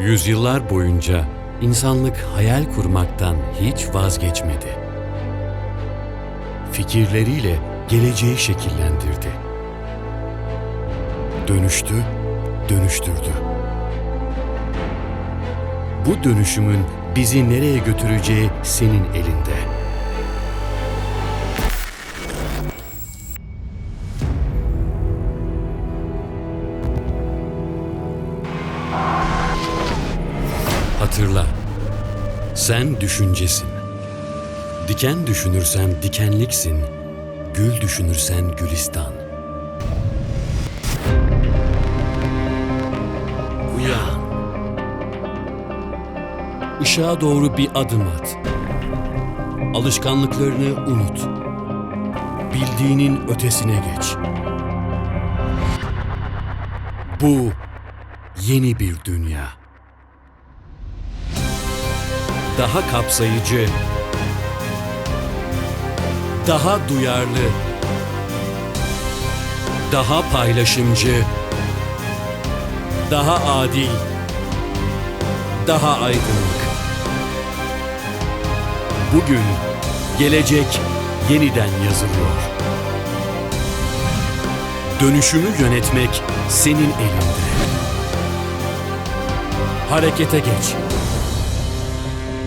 Yüzyıllar boyunca insanlık hayal kurmaktan hiç vazgeçmedi. Fikirleriyle geleceği şekillendirdi. Dönüştü, dönüştürdü. Bu dönüşümün bizi nereye götüreceği senin elinde. Hatırla, sen düşüncesin. Diken düşünürsen dikenliksin, gül düşünürsen gülistan. Uyan. Işığa doğru bir adım at. Alışkanlıklarını unut. Bildiğinin ötesine geç. Bu yeni bir dünya. Daha kapsayıcı, daha duyarlı, daha paylaşımcı, daha adil, daha aydınlık. Bugün gelecek yeniden yazılıyor. Dönüşümü yönetmek senin elinde. Harekete geç.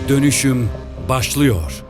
Dönüşüm başlıyor.